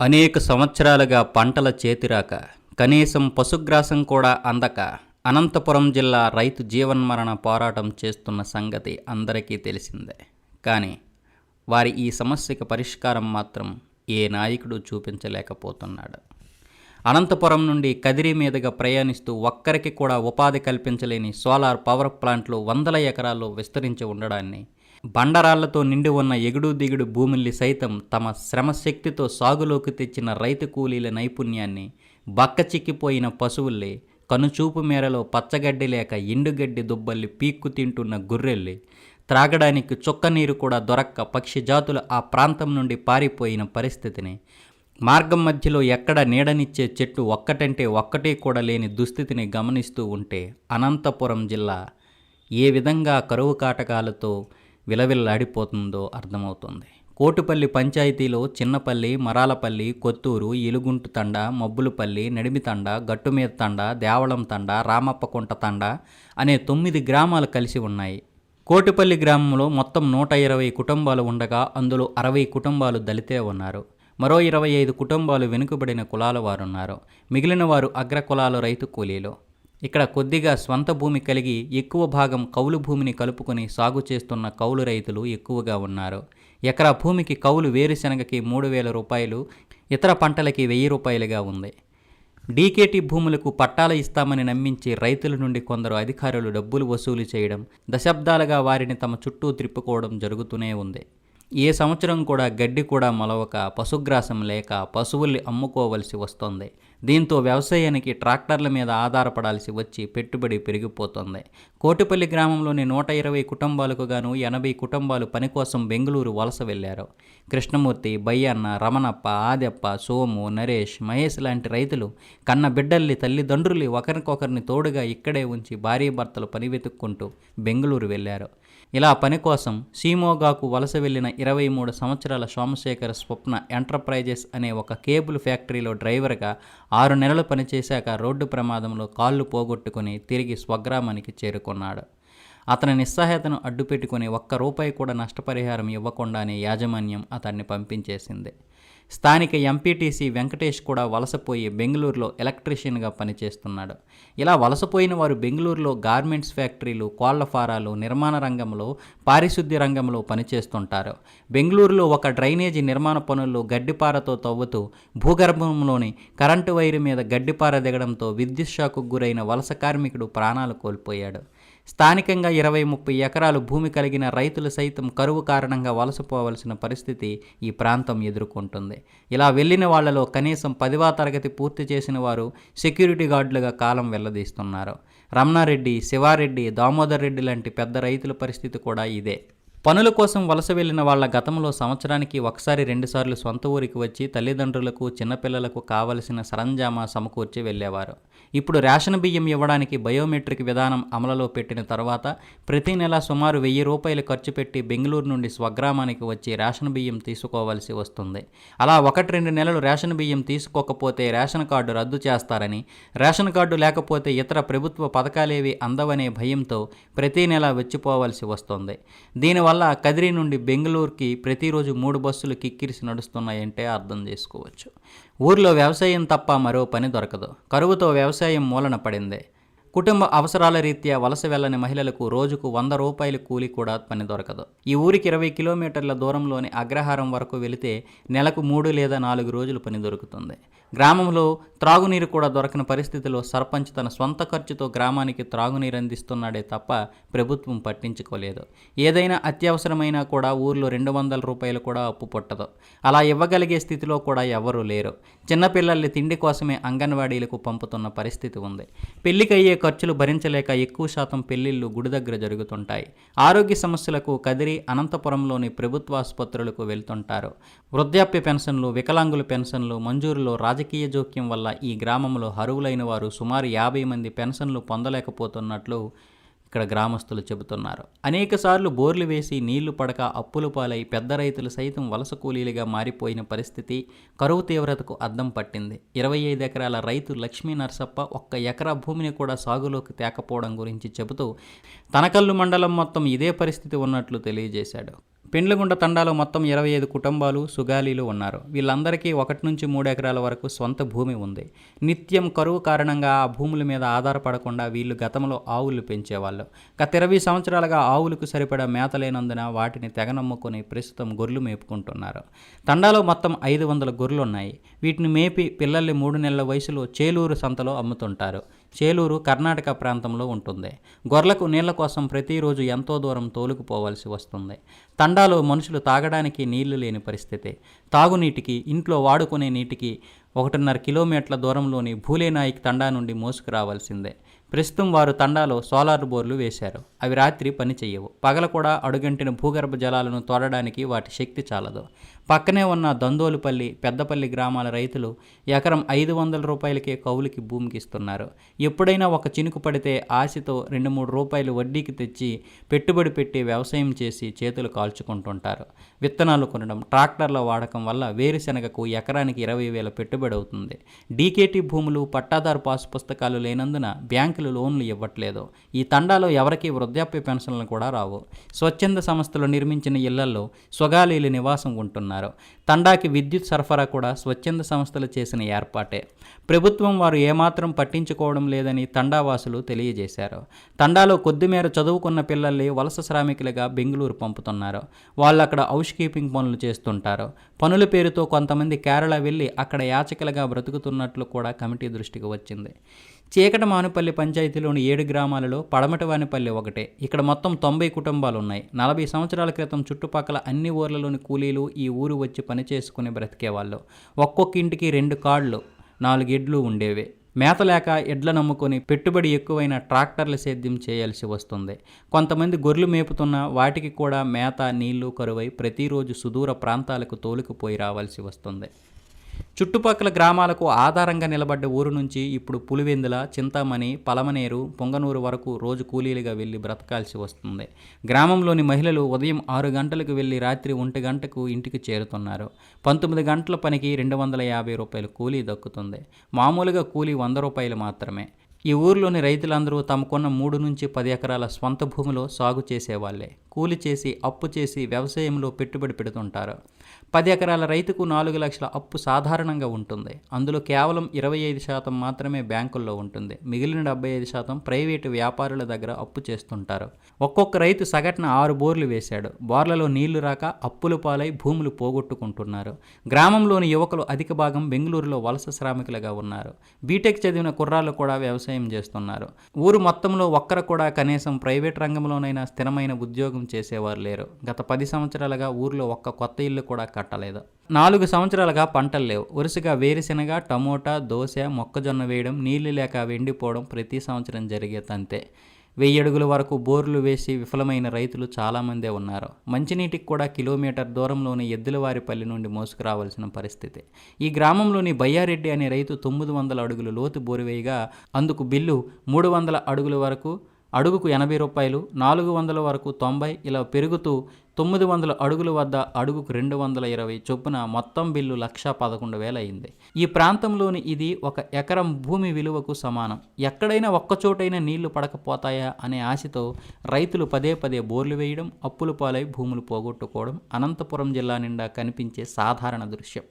అనేక సంవత్సరాలుగా పంటల చేతిరాక కనీసం పశుగ్రాసం కూడా అందక అనంతపురం జిల్లా రైతు జీవన్మరణ పోరాటం చేస్తున్న సంగతి అందరికీ తెలిసిందే. కానీ వారి ఈ సమస్యకు పరిష్కారం మాత్రం ఏ నాయకుడు చూపించలేకపోతున్నాడు. అనంతపురం నుండి కదిరి మీదుగా ప్రయాణిస్తూ ఒక్కరికి కూడా ఉపాధి కల్పించలేని సోలార్ పవర్ ప్లాంట్లు వందల ఎకరాల్లో విస్తరించి ఉండడాన్ని బండరాళ్ళతో నిండి ఉన్న ఎగుడు దిగుడు భూముల్ని సైతం తమ శ్రమశక్తితో సాగులోకి తెచ్చిన రైతు కూలీల నైపుణ్యాన్ని బక్కచిక్కిపోయిన పశువుల్ని కనుచూపు మేరలో పచ్చగడ్డి లేక ఎండుగడ్డి దుబ్బల్లి పీక్కు తింటున్న గొర్రెల్ని త్రాగడానికి చుక్క నీరు కూడా దొరక్క పక్షి జాతులు ఆ ప్రాంతం నుండి పారిపోయిన పరిస్థితిని మార్గం మధ్యలో ఎక్కడ నీడనిచ్చే చెట్టు ఒక్కటంటే ఒక్కటే కూడా లేని దుస్థితిని గమనిస్తూ ఉంటే అనంతపురం జిల్లా ఏ విధంగా కరువు కాటకాలతో విలవిల్లాడిపోతుందో అర్థమవుతుంది. కోటిపల్లి పంచాయతీలో చిన్నపల్లి మరాలపల్లి కొత్తూరు ఎలుగుంటు తండ మబ్బులపల్లి నడిమితండ గట్టుమీద తండ దేవళం తండ రామప్పకుంట తండ అనే తొమ్మిది గ్రామాలు కలిసి ఉన్నాయి. కోటిపల్లి గ్రామంలో మొత్తం నూట ఇరవై కుటుంబాలు ఉండగా అందులో అరవై కుటుంబాలు దళితే ఉన్నారు. మరో ఇరవై ఐదు కుటుంబాలు వెనుకబడిన కులాల వారున్నారు. మిగిలిన వారు అగ్ర కులాల రైతు కూలీలు. ఇక్కడ కొద్దిగా స్వంత భూమి కలిగి ఎక్కువ భాగం కౌలు భూమిని కలుపుకొని సాగు చేస్తున్న కౌలు రైతులు ఎక్కువగా ఉన్నారు. ఎకరా భూమికి కౌలు వేరుశనగకి మూడు వేల రూపాయలు ఇతర పంటలకి వెయ్యి రూపాయలుగా ఉంది. డీకేటీ భూములకు పట్టాలు ఇస్తామని నమ్మించి రైతుల నుండి కొందరు అధికారులు డబ్బులు వసూలు చేయడం దశాబ్దాలుగా వారిని తమ చుట్టూ త్రిప్పుకోవడం జరుగుతూనే ఉంది. ఏ సంవత్సరం కూడా గడ్డి కూడా మొలవక పశుగ్రాసం లేక పశువుల్ని అమ్ముకోవలసి వస్తుంది. దీంతో వ్యవసాయానికి ట్రాక్టర్ల మీద ఆధారపడాల్సి వచ్చి పెట్టుబడి పెరిగిపోతుంది. కోటిపల్లి గ్రామంలోని నూట ఇరవై కుటుంబాలకు గాను ఎనభై కుటుంబాలు పని కోసం బెంగళూరు వలస వెళ్ళారు కృష్ణమూర్తి బయ్యన్న రమణప్ప ఆదెప్ప సోము నరేష్ మహేష్ లాంటి రైతులు కన్న బిడ్డల్ని తల్లిదండ్రులు ఒకరికొకరిని తోడుగా ఇక్కడే ఉంచి భార్యాభర్తలు పని వెతుక్కుంటూ బెంగళూరు వెళ్ళారు ఇలా పని కోసం సీమోగాకు వలస వెళ్ళిన ఇరవై మూడు సంవత్సరాల సోమశేఖర స్వప్న ఎంటర్ప్రైజెస్ అనే ఒక కేబుల్ ఫ్యాక్టరీలో డ్రైవర్గా ఆరు నెలలు పనిచేశాక రోడ్డు ప్రమాదంలో కాళ్ళు పోగొట్టుకుని తిరిగి స్వగ్రామానికి చేరుకున్నాడు. అతని నిస్సహాయతను అడ్డుపెట్టుకుని ఒక్క రూపాయి కూడా నష్టపరిహారం ఇవ్వకుండానే యాజమాన్యం అతన్ని పంపించేసింది. స్థానిక ఎంపీటీసీ వెంకటేష్ కూడా వలసపోయి బెంగళూరులో ఎలక్ట్రీషియన్గా పనిచేస్తున్నాడు. ఇలా వలసపోయిన వారు బెంగళూరులో గార్మెంట్స్ ఫ్యాక్టరీలు కోళ్ళ ఫారాలు నిర్మాణ రంగంలో పారిశుద్ధ్య రంగంలో పనిచేస్తుంటారు. బెంగళూరులో ఒక డ్రైనేజీ నిర్మాణ పనుల్లో గడ్డిపారతో తవ్వుతూ భూగర్భంలోని కరెంటు వైరు మీద గడ్డిపార దిగడంతో విద్యుత్ షాకు గురైన వలస కార్మికుడు ప్రాణాలు కోల్పోయాడు. స్థానికంగా ఇరవై ముప్పై ఎకరాలు భూమి కలిగిన రైతులు సైతం కరువు కారణంగా వలసపోవలసిన పరిస్థితి ఈ ప్రాంతం ఎదుర్కొంటుంది. ఇలా వెళ్ళిన వాళ్ళలో కనీసం పదివా తరగతి పూర్తి చేసిన వారు సెక్యూరిటీ గార్డులుగా కాలం వెల్లదీస్తున్నారు. రమణారెడ్డి శివారెడ్డి దామోదర్ రెడ్డి లాంటి పెద్ద రైతుల పరిస్థితి కూడా ఇదే. పనుల కోసం వలస వెళ్ళిన వాళ్ళ గతంలో సంవత్సరానికి ఒకసారి రెండుసార్లు సొంత ఊరికి వచ్చి తల్లిదండ్రులకు చిన్నపిల్లలకు కావలసిన సరంజామా సమకూర్చి వెళ్ళేవారు. ఇప్పుడు రేషన్ బియ్యం ఇవ్వడానికి బయోమెట్రిక్ విధానం అమలులో పెట్టిన తర్వాత ప్రతి నెల సుమారు వెయ్యి రూపాయలు ఖర్చు పెట్టి బెంగళూరు నుండి స్వగ్రామానికి వచ్చి రేషన్ బియ్యం తీసుకోవాల్సి వస్తుంది. అలా ఒకటి రెండు నెలలు రేషన్ బియ్యం తీసుకోకపోతే రేషన్ కార్డు రద్దు చేస్తారని రేషన్ కార్డు లేకపోతే ఇతర ప్రభుత్వ పథకాలేవి అందవనే భయంతో ప్రతి నెల వెచ్చిపోవాల్సి వస్తుంది. దీనివల్ల కదిరి నుండి బెంగళూరుకి ప్రతిరోజు మూడు బస్సులు కిక్కిరిసి నడుస్తున్నాయంటే అర్థం చేసుకోవచ్చు. ఊర్లో వ్యవసాయం తప్ప మరో పని దొరకదు. కరువుతో వ్యవసాయం మూలన పడింది. కుటుంబ అవసరాల రీత్యా వలస వెళ్ళని మహిళలకు రోజుకు వంద రూపాయల కూలి కూడా పని దొరకదు. ఈ ఊరికి ఇరవై కిలోమీటర్ల దూరంలోని అగ్రహారం వరకు వెళితే నెలకు మూడు లేదా నాలుగు రోజులు పని దొరుకుతుంది. గ్రామంలో త్రాగునీరు కూడా దొరకని పరిస్థితిలో సర్పంచ్ తన సొంత ఖర్చుతో గ్రామానికి త్రాగునీరు అందిస్తున్నాడే తప్ప ప్రభుత్వం పట్టించుకోలేదు. ఏదైనా అత్యవసరమైనా కూడా ఊర్లో రెండు వందల రూపాయలు కూడా అప్పు పుట్టదు. అలా ఇవ్వగలిగే స్థితిలో కూడా ఎవరూ లేరు. చిన్నపిల్లల్ని తిండి కోసమే అంగన్వాడీలకు పంపుతున్న పరిస్థితి ఉంది. పెళ్ళికయ్యే ఖర్చులు భరించలేక ఎక్కువ శాతం పెళ్ళిళ్ళు గుడి దగ్గర జరుగుతుంటాయి. ఆరోగ్య సమస్యలకు కదిరి అనంతపురంలోని ప్రభుత్వ ఆసుపత్రులకు వెళ్తుంటారు. వృద్ధాప్య పెన్షన్లు వికలాంగుల పెన్షన్లు మంజూరులో రాజకీయ జోక్యం వల్ల ఈ గ్రామంలో అరువులైన వారు సుమారు యాభై మంది పెన్షన్లు పొందలేకపోతున్నట్లు ఇక్కడ గ్రామస్తులు చెబుతున్నారు. అనేకసార్లు బోర్లు వేసి నీళ్ళు పడక అప్పులు పాలై పెద్ద రైతులు సైతం వలస కూలీలుగా మారిపోయిన పరిస్థితి కరువు తీవ్రతకు అద్దం పట్టింది. ఇరవై ఐదు ఎకరాల రైతు లక్ష్మీ నరసప్ప ఒక్క ఎకరా భూమిని కూడా సాగులోకి తేకపోవడం గురించి చెబుతూ తనకల్లు మండలం మొత్తం ఇదే పరిస్థితి ఉన్నట్లు తెలియజేశాడు. పెండ్లగుండ తండాలో మొత్తం ఇరవై ఐదు కుటుంబాలు సుగాలీలు ఉన్నారు. వీళ్ళందరికీ ఒకటి నుంచి మూడు ఎకరాల వరకు సొంత భూమి ఉంది. నిత్యం కరువు కారణంగా ఆ భూముల మీద ఆధారపడకుండా వీళ్ళు గతంలో ఆవులు పెంచేవాళ్ళు. గత ఇరవై సంవత్సరాలుగా ఆవులకు సరిపడా మేత లేనందున వాటిని తెగనమ్ముకొని ప్రస్తుతం గొర్రెలు మేపుకుంటున్నారు. తండాలో మొత్తం ఐదు వందల గొర్రెలు ఉన్నాయి వీటిని మేపి పిల్లల్ని మూడు నెలల వయసులో చేలూరు సంతలో అమ్ముతుంటారు. చేలూరు కర్ణాటక ప్రాంతంలో ఉంటుంది. గొర్రెలకు నీళ్ళ కోసం ప్రతిరోజు ఎంతో దూరం తోలుకుపోవలసి వస్తుంది. తండాలో మనుషులు తాగడానికి నీళ్ళు లేని పరిస్థితి. తాగునీటికి ఇంట్లో వాడుకునే నీటికి ఒకటిన్నర కిలోమీటర్ల దూరంలోని భూలేనాయిక్ తండా నుండి మోసుకురావాల్సిందే. ప్రస్తుతం వారు తండాలో సోలార్ బోర్లు వేశారు. అవి రాత్రి పని పగల కూడా అడుగంటిన భూగర్భ జలాలను తోడడానికి వాటి శక్తి చాలదు. పక్కనే ఉన్న దందోలుపల్లి పెద్దపల్లి గ్రామాల రైతులు ఎకరం ఐదు వందల రూపాయలకే కౌలుకి భూమికి ఇస్తున్నారు ఎప్పుడైనా ఒక చినుకు పడితే ఆశతో రెండు మూడు రూపాయలు వడ్డీకి తెచ్చి పెట్టుబడి పెట్టి వ్యవసాయం చేసి చేతులు కాల్చుకుంటుంటారు. విత్తనాలు కొనడం ట్రాక్టర్ల వాడకం వల్ల వేరుశెనగకు ఎకరానికి ఇరవై వేల పెట్టుబడి అవుతుంది. డీకేటీ భూములు పట్టాదారు పాసు పుస్తకాలు లేనందున బ్యాంకులు లోన్లు ఇవ్వట్లేదు. ఈ తండాలో ఎవరికీ వృద్ధాప్య పెన్షన్లు కూడా రావు. స్వచ్ఛంద సంస్థలు నిర్మించిన ఇళ్ళలో స్వగాలీలు నివాసం ఉంటున్నారు. తండాకి విద్యుత్ సరఫరా కూడా స్వచ్ఛంద సంస్థలు చేసిన ఏర్పాటే. ప్రభుత్వం వారు ఏమాత్రం పట్టించుకోవడం లేదని తండావాసులు తెలియజేశారు. తండాలో కొద్దిమేర చదువుకున్న పిల్లల్ని వలస శ్రామికులుగా బెంగళూరు పంపుతున్నారు. వాళ్ళు అక్కడ హౌస్ కీపింగ్ పనులు చేస్తుంటారు. పనుల పేరుతో కొంతమంది కేరళ వెళ్ళి అక్కడ యాచకులుగా బ్రతుకుతున్నట్లు కూడా కమిటీ దృష్టికి వచ్చింది. చీకటమానుపల్లి పంచాయతీలోని ఏడు గ్రామాలలో పడమటవానిపల్లి ఒకటే. ఇక్కడ మొత్తం తొంభై కుటుంబాలు ఉన్నాయి నలభై సంవత్సరాల క్రితం చుట్టుపక్కల అన్ని ఊర్లలోని కూలీలు ఈ ఊరు వచ్చి పని చేసుకుని బ్రతికేవాళ్ళు. ఒక్కొక్క ఇంటికి రెండు కాళ్ళు నాలుగు ఎడ్లు ఉండేవి. మేత లేక ఎడ్ల నమ్ముకొని పెట్టుబడి ఎక్కువైన ట్రాక్టర్ల సేద్యం చేయాల్సి వస్తుంది. కొంతమంది గొర్రెలు మేపుతున్న వాటికి కూడా మేత నీళ్ళు కరువై ప్రతిరోజు సుదూర ప్రాంతాలకు తోలుకుపోయి రావాల్సి వస్తుంది. చుట్టుపక్కల గ్రామాలకు ఆధారంగా నిలబడ్డ ఊరు నుంచి ఇప్పుడు పులివెందుల చింతామణి పలమనేరు పొంగనూరు వరకు రోజు కూలీలుగా వెళ్ళి బ్రతకాల్సి వస్తుంది. గ్రామంలోని మహిళలు ఉదయం ఆరు గంటలకు వెళ్ళి రాత్రి ఒంటి గంటకు ఇంటికి చేరుతున్నారు. పంతొమ్మిది గంటల పనికి రెండు వందల యాభై రూపాయలు కూలీ దక్కుతుంది. మామూలుగా కూలీ వంద రూపాయలు మాత్రమే. ఈ ఊర్లోని రైతులందరూ తమకున్న మూడు నుంచి పది ఎకరాల స్వంత భూమిలో సాగు చేసేవాళ్ళే. కూలి చేసి అప్పు చేసి వ్యవసాయంలో పెట్టుబడి పెడుతుంటారు. పది ఎకరాల రైతుకు నాలుగు లక్షల అప్పు సాధారణంగా ఉంటుంది. అందులో కేవలం ఇరవై ఐదు శాతం మాత్రమే బ్యాంకుల్లో ఉంటుంది. మిగిలిన డెబ్బై ఐదు శాతం ప్రైవేటు వ్యాపారుల దగ్గర అప్పు చేస్తుంటారు. ఒక్కొక్క రైతు సగటున ఆరు బోర్లు వేశాడు. బోర్లలో నీళ్ళు రాక అప్పుల పాలై భూములు పోగొట్టుకుంటున్నారు. గ్రామంలోని యువకులు అధిక భాగం బెంగళూరులో వలస శ్రామికులుగా ఉన్నారు. బీటెక్ చదివిన కుర్రాళ్ళు కూడా వ్యవసాయం చేస్తున్నారు. ఊరు మొత్తంలో ఒక్కరు కూడా కనీసం ప్రైవేట్ రంగంలోనైనా స్థిరమైన ఉద్యోగం చేసేవారు లేరు. గత పది సంవత్సరాలుగా ఊర్లో ఒక్క కొత్త ఇల్లు కూడా కట్టలేదు. నాలుగు సంవత్సరాలుగా పంటలు లేవు. వరుసగా వేరుశెనగ టమోటా దోశ మొక్కజొన్న వేయడం నీళ్ళు లేక వెండిపోవడం ప్రతి సంవత్సరం జరిగేదంతే వెయ్యి అడుగుల వరకు బోర్లు వేసి విఫలమైన రైతులు చాలామందే ఉన్నారు. మంచినీటికి కూడా కిలోమీటర్ దూరంలోని ఎద్దులవారిపల్లి నుండి మోసుకురావాల్సిన పరిస్థితి. ఈ గ్రామంలోని బయ్యారెడ్డి అనే రైతు తొమ్మిది వందల అడుగులు లోతు బోరువేయగా అందుకు బిల్లు మూడు వందల అడుగుల వరకు అడుగుకు ఎనభై రూపాయలు నాలుగు వందల వరకు తొంభై ఇలా పెరుగుతూ తొమ్మిది వందల అడుగుల వద్ద అడుగుకు రెండు వందల ఇరవై చొప్పున మొత్తం బిల్లు లక్ష పదకొండు వేల అయింది. ఈ ప్రాంతంలోని ఇది ఒక ఎకరం భూమి విలువకు సమానం. ఎక్కడైనా ఒక్కచోటైనా నీళ్ళు పడకపోతాయా అనే ఆశతో రైతులు పదే పదే బోర్లు వేయడం అప్పుల పాలై భూములు పోగొట్టుకోవడం అనంతపురం జిల్లా నిండా కనిపించే సాధారణ దృశ్యం.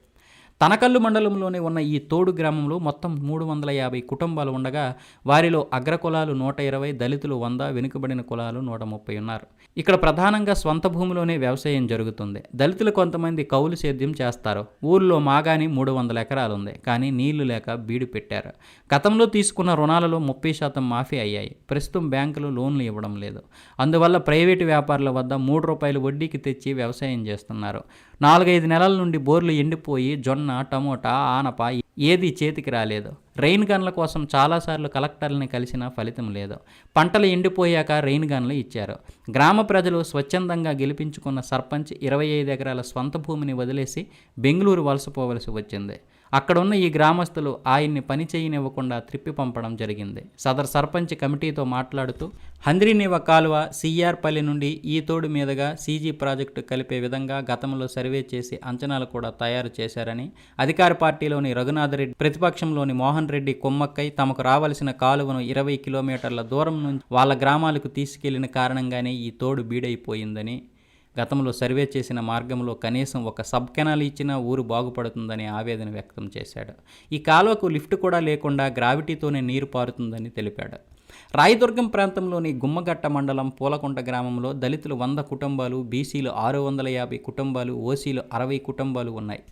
తనకల్లు మండలంలోనే ఉన్న ఈ తోడు గ్రామంలో మొత్తం మూడు వందల యాభై కుటుంబాలు ఉండగా వారిలో అగ్ర కులాలు నూట ఇరవై దళితులు వంద వెనుకబడిన కులాలు నూట ముప్పై ఉన్నారు. ఇక్కడ ప్రధానంగా స్వంత భూమిలోనే వ్యవసాయం జరుగుతుంది. దళితులు కొంతమంది కౌలు సేద్యం చేస్తారు. ఊర్లో మాగాని మూడు వందల ఎకరాలు ఉంది కానీ నీళ్ళు లేక బీడు పెట్టారు. గతంలో తీసుకున్న రుణాలలో ముప్పై శాతం మాఫీ అయ్యాయి. ప్రస్తుతం బ్యాంకులు లోన్లు ఇవ్వడం లేదు. అందువల్ల ప్రైవేటు వ్యాపారుల వద్ద మూడు రూపాయలు వడ్డీకి తెచ్చి వ్యవసాయం చేస్తున్నారు. నాలుగైదు నెలల నుండి బోర్లు ఎండిపోయి జొన్న టమోటా ఆనప ఏది చేతికి రాలేదు. రెయిన్ గన్ల కోసం చాలాసార్లు కలెక్టర్లని కలిసినా ఫలితం లేదు. పంటలు ఎండిపోయాక రెయిన్ గన్లు ఇచ్చారు. గ్రామ ప్రజలు స్వచ్ఛందంగా గెలిపించుకున్న సర్పంచ్ ఇరవై ఐదు ఎకరాల స్వంత భూమిని వదిలేసి బెంగళూరు వలసపోవలసి వచ్చింది. అక్కడున్న ఈ గ్రామస్తులు ఆయన్ని పని చేయనివ్వకుండా త్రిప్పి పంపడం జరిగింది. సదర్ సర్పంచ్ కమిటీతో మాట్లాడుతూ హంద్రీనివ కాలువ సిఆర్పల్లి నుండి ఈ తోడు మీదుగా సీజీ ప్రాజెక్టు కలిపే విధంగా గతంలో సర్వే చేసి అంచనాలు కూడా తయారు చేశారని అధికార పార్టీలోని రఘునాథరెడ్డి ప్రతిపక్షంలోని మోహన్ రెడ్డి కొమ్మక్కై తమకు రావలసిన కాలువను ఇరవై కిలోమీటర్ల దూరం నుంచి వాళ్ళ గ్రామాలకు తీసుకెళ్ళిన కారణంగానే ఈ తోడు బీడైపోయిందని గతంలో సర్వే చేసిన మార్గంలో కనీసం ఒక సబ్ కెనాల్ ఇచ్చినా ఊరు బాగుపడుతుందని ఆవేదన వ్యక్తం చేశాడు. ఈ కాలువకు లిఫ్ట్ కూడా లేకుండా గ్రావిటీతోనే నీరు పారుతుందని తెలిపాడు. రాయదుర్గం ప్రాంతంలోని గుమ్మగట్ట మండలం పూలకొండ గ్రామంలో దళితులు వంద కుటుంబాలు బీసీలు ఆరు వందల యాభై కుటుంబాలు ఓసీలు అరవై కుటుంబాలు ఉన్నాయి.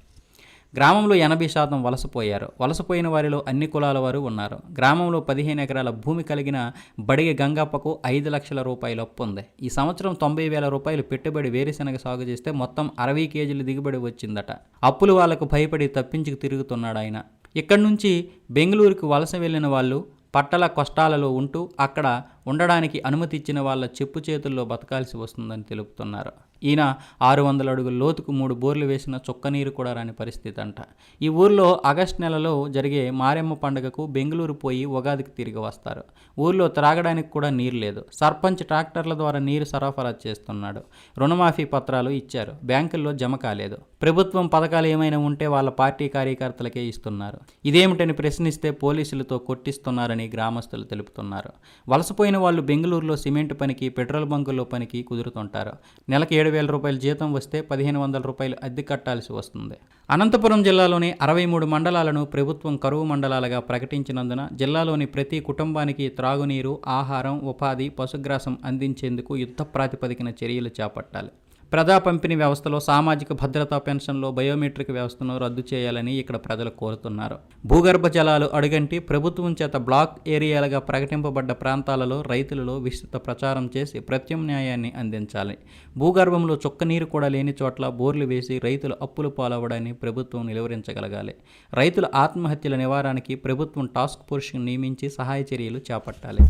గ్రామంలో ఎనభై శాతం వలసపోయారు వలసపోయిన వారిలో అన్ని కులాల వారు ఉన్నారు. గ్రామంలో పదిహేను ఎకరాల భూమి కలిగిన బడిగ గంగప్పకు ఐదు లక్షల రూపాయల అప్పు ఉంది. ఈ సంవత్సరం తొంభై వేల రూపాయలు పెట్టుబడి వేరుశనగ సాగు చేస్తే మొత్తం అరవై కేజీల దిగుబడి వచ్చిందట. అప్పులు వాళ్ళకు భయపడి తప్పించుకు తిరుగుతున్నాడు ఆయన. ఇక్కడి నుంచి బెంగళూరుకు వలస వెళ్ళిన వాళ్ళు పట్టల కష్టాలలో ఉంటూ అక్కడ ఉండడానికి అనుమతి ఇచ్చిన వాళ్ళ చెప్పు చేతుల్లో బతకాల్సి వస్తుందని తెలుపుతున్నారు. ఈయన ఆరు వందల అడుగుల లోతుకు మూడు బోర్లు వేసిన చొక్క నీరు కూడా రాని పరిస్థితి అంట. ఈ ఊర్లో ఆగస్ట్ నెలలో జరిగే మారెమ్మ పండుగకు బెంగళూరు పోయి ఉగాదికి తిరిగి వస్తారు. ఊర్లో త్రాగడానికి కూడా నీరు లేదు. సర్పంచ్ ట్రాక్టర్ల ద్వారా నీరు సరఫరా చేస్తున్నాడు. రుణమాఫీ పత్రాలు ఇచ్చారు. బ్యాంకుల్లో జమ కాలేదు. ప్రభుత్వం పథకాలు ఏమైనా ఉంటే వాళ్ళ పార్టీ కార్యకర్తలకే ఇస్తున్నారు. ఇదేమిటని ప్రశ్నిస్తే పోలీసులతో కొట్టిస్తున్నారని గ్రామస్తులు తెలుపుతున్నారు. వలసపోయిన వాళ్ళు బెంగళూరులో సిమెంట్ పనికి పెట్రోల్ బంకుల్లో పనికి కుదురుతుంటారు. నెలకు ఏడు వేల రూపాయల జీతం వస్తే పదిహేను వందల రూపాయలు అద్దె కట్టాల్సి వస్తుంది. అనంతపురం జిల్లాలోని అరవై మూడు మండలాలను ప్రభుత్వం కరువు మండలాలుగా ప్రకటించినందున జిల్లాలోని ప్రతి కుటుంబానికి త్రాగునీరు ఆహారం ఉపాధి పశుగ్రాసం అందించేందుకు యుద్ధ ప్రాతిపదికన చర్యలు చేపట్టాలి. ప్రజా పంపిణీ వ్యవస్థలో సామాజిక భద్రతా పెన్షన్లో బయోమెట్రిక్ వ్యవస్థను రద్దు చేయాలని ఇక్కడ ప్రజలు కోరుతున్నారు. భూగర్భ జలాలు అడుగంటి ప్రభుత్వం చేత బ్లాక్ ఏరియాలుగా ప్రకటింపబడ్డ ప్రాంతాలలో రైతులలో విస్తృత ప్రచారం చేసి ప్రత్యామ్నాయాన్ని అందించాలి. భూగర్భంలో చుక్క నీరు కూడా లేని చోట్ల బోర్లు వేసి రైతులు అప్పులు పాలవ్వడాన్ని ప్రభుత్వం నిలువరించగలగాలి. రైతుల ఆత్మహత్యల నివారణకి ప్రభుత్వం టాస్క్ ఫోర్స్ను నియమించి సహాయ చర్యలు చేపట్టాలి.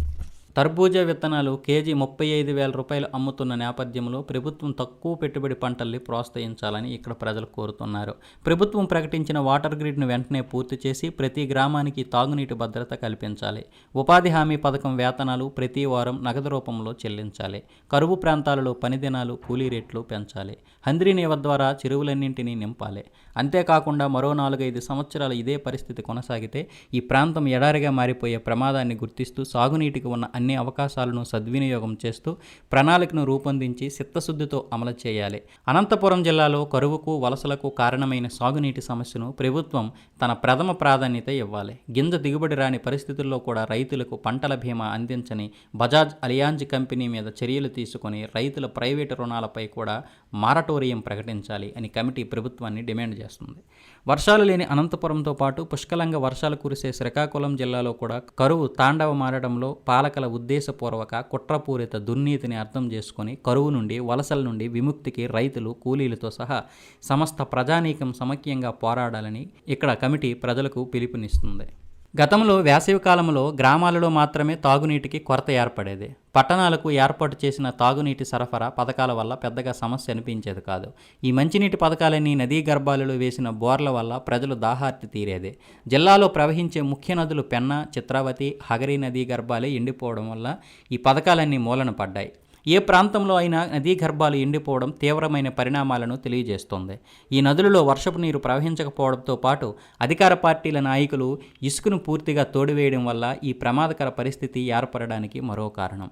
తర్బూజా విత్తనాలు కేజీ ముప్పై ఐదు వేల రూపాయలు అమ్ముతున్న నేపథ్యంలో ప్రభుత్వం తక్కువ పెట్టుబడి పంటల్ని ప్రోత్సహించాలని ఇక్కడ ప్రజలు కోరుతున్నారు. ప్రభుత్వం ప్రకటించిన వాటర్ గ్రిడ్ను వెంటనే పూర్తి చేసి ప్రతి గ్రామానికి తాగునీటి భద్రత కల్పించాలి. ఉపాధి హామీ పథకం వేతనాలు ప్రతి వారం నగదు రూపంలో చెల్లించాలి. కరువు ప్రాంతాలలో పనిదినాలు కూలీ రేట్లు పెంచాలి. హంద్రీ నేవ ద్వారా చెరువులన్నింటినీ నింపాలి. అంతేకాకుండా మరో నాలుగైదు సంవత్సరాలు ఇదే పరిస్థితి కొనసాగితే ఈ ప్రాంతం ఎడారిగా మారిపోయే ప్రమాదాన్ని గుర్తిస్తూ సాగునీటికి ఉన్న అన్ని అవకాశాలను సద్వినియోగం చేస్తూ ప్రణాళికను రూపొందించి చిత్తశుద్ధితో అమలు చేయాలి. అనంతపురం జిల్లాలో కరువుకు వలసలకు కారణమైన సాగునీటి సమస్యను ప్రభుత్వం తన ప్రథమ ప్రాధాన్యత ఇవ్వాలి. గింజ దిగుబడి రాని పరిస్థితుల్లో కూడా రైతులకు పంటల బీమా అందించని బజాజ్ అలియాంజ్ కంపెనీ మీద చర్యలు తీసుకొని రైతుల ప్రైవేటు రుణాలపై కూడా మారటోరియం ప్రకటించాలి అని కమిటీ ప్రభుత్వాన్ని డిమాండ్ తెలియజేస్తుంది. వర్షాలు లేని అనంతపురంతో పాటు పుష్కలంగా వర్షాలు కురిసే శ్రీకాకుళం జిల్లాలో కూడా కరువు తాండవ మారడంలో పాలకల ఉద్దేశపూర్వక కుట్రపూరిత దుర్నీతిని అర్థం చేసుకొని కరువు నుండి వలసల నుండి విముక్తికి రైతులు కూలీలతో సహా సమస్త ప్రజానీకం సమైక్యంగా పోరాడాలని ఇక్కడ కమిటీ ప్రజలకు పిలుపునిస్తుంది. గతంలో వేసవి కాలంలో గ్రామాలలో మాత్రమే తాగునీటికి కొరత ఏర్పడేది. పట్టణాలకు ఏర్పాటు చేసిన తాగునీటి సరఫరా పథకాల వల్ల పెద్దగా సమస్య అనిపించేది కాదు. ఈ మంచినీటి పథకాలన్నీ నదీ గర్భాలలో వేసిన బోర్ల వల్ల ప్రజలు దాహార్తి తీరేది. జిల్లాలో ప్రవహించే ముఖ్య నదులు పెన్నా చిత్రావతి హగరి నదీ గర్భాలే ఎండిపోవడం వల్ల ఈ పథకాలన్నీ మూలన పడ్డాయి. ఏ ప్రాంతంలో అయినా నదీ గర్భాలు ఎండిపోవడం తీవ్రమైన పరిణామాలను తెలియజేస్తోంది. ఈ నదులలో వర్షపు నీరు ప్రవహించకపోవడంతో పాటు అధికార పార్టీల నాయకులు ఇసుకను పూర్తిగా తోడివేయడం వల్ల ఈ ప్రమాదకర పరిస్థితి ఏర్పడడానికి మరో కారణం.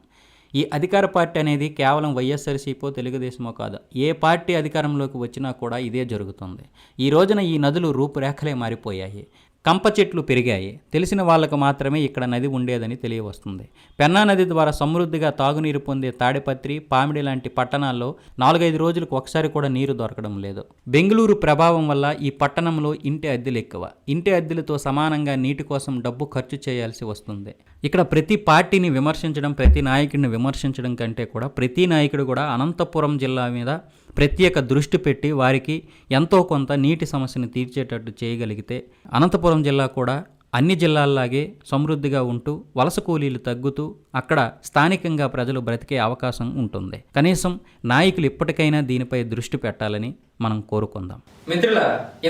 ఈ అధికార పార్టీ అనేది కేవలం వైఎస్ఆర్సీపో తెలుగుదేశమో కాదు ఏ పార్టీ అధికారంలోకి వచ్చినా కూడా ఇదే జరుగుతుంది. ఈ రోజున ఈ నదులు రూపురేఖలే మారిపోయాయి. కంప చెట్లు పెరిగాయి. తెలిసిన వాళ్ళకు మాత్రమే ఇక్కడ నది ఉండేదని తెలియవస్తుంది. పెన్నా నది ద్వారా సమృద్ధిగా తాగునీరు పొందే తాడిపత్రి పామిడి లాంటి పట్టణాల్లో నాలుగైదు రోజులకు ఒకసారి కూడా నీరు దొరకడం లేదు. బెంగళూరు ప్రభావం వల్ల ఈ పట్టణంలో ఇంటి అద్దెలు ఎక్కువ. ఇంటి అద్దెలతో సమానంగా నీటి కోసం డబ్బు ఖర్చు చేయాల్సి వస్తుంది. ఇక్కడ ప్రతి పార్టీని విమర్శించడం ప్రతి నాయకుడిని విమర్శించడం కంటే కూడా ప్రతి నాయకుడు కూడా అనంతపురం జిల్లా మీద ప్రత్యేక దృష్టి పెట్టి వారికి ఎంతో కొంత నీటి సమస్యను తీర్చేటట్టు చేయగలిగితే అనంతపురం జిల్లా కూడా అన్ని జిల్లాల్లాగే సమృద్ధిగా ఉంటూ వలస కూలీలు తగ్గుతూ అక్కడ స్థానికంగా ప్రజలు బ్రతికే అవకాశం ఉంటుంది. కనీసం నాయకులు ఇప్పటికైనా దీనిపై దృష్టి పెట్టాలని మనం కోరుకుందాం. మిత్రుల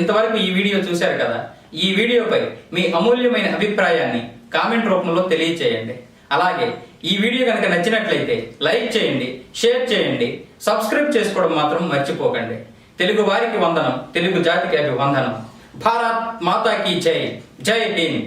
ఇంతవరకు ఈ వీడియో చూశారు కదా? ఈ వీడియోపై మీ అమూల్యమైన అభిప్రాయాన్ని కామెంట్ రూపంలో తెలియచేయండి. అలాగే ఈ వీడియో కనుక నచ్చినట్లయితే లైక్ చేయండి షేర్ చేయండి సబ్స్క్రైబ్ చేసుకోవడం మాత్రం మర్చిపోకండి. తెలుగు వారికి వందనం తెలుగు జాతికి అభివందనం. భారత్ మాతాకి జై. జై భీమ్.